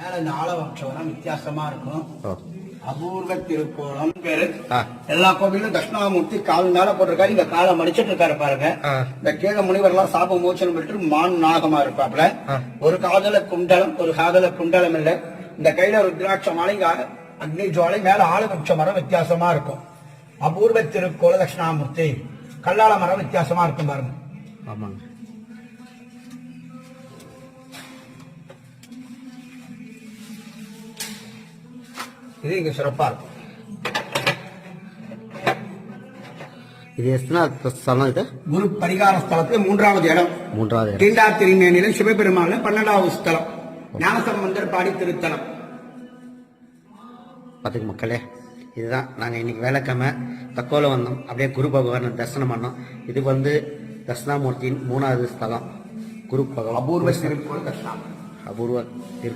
மேல இந்த ஆலவம்சவரம் வித்தியாசமா இருக்கும். அபூர்வ திருக்கோலம் பேரு. எல்லா கோவிலும் தட்சிணாமூர்த்தி கால் மேல போட்டிருக்காரு. இந்த காலை மடிச்சிட்டு இருக்காரு பாருங்க. இந்த கீழ முனிவர்லாம் சாப மோச்சனம் பெற்று மான் நாகமா இருப்பாப்ல. ஒரு காதல குண்டலம் ஒரு காதல குண்டலம் இல்ல. இந்த கையில ருத்ராட்ச மாலை அக்னி ஜுவாலை மேல ஆலவம்ச மரம் வித்தியாசமா இருக்கும். அபூர்வ திருக்கோல தட்சிணாமூர்த்தி. கல்லால மரம் வித்தியாசமா இருக்கும் பாருங்க. ஆமாங்க. இது இங்க சிறப்பா இருக்கும் இது எத்தனை ஸ்தலம் இது? குரு பரிகார ஸ்தலத்துல மூன்றாவது இடம். மூன்றாவது. தீண்டா திருமேனில சிவபெருமான்ல பன்னெண்டாவது ஸ்தலம். ஞானசம்பந்தர் பாடி திருத்தலம். பார்த்துக்கு மக்களே இதுதான் நாங்கள் இன்னைக்கு வேலைக்கிழமை தக்கோல வந்தோம் அப்படியே குரு பகவானை தரிசனம் பண்ணோம். இது வந்து தட்சிணாமூர்த்தியின் மூணாவது ஸ்தலம். குரு பகவான் அபூர்வ திருக்கோள் தட்சிணாமூர்த்தி. அபூர்வ திரு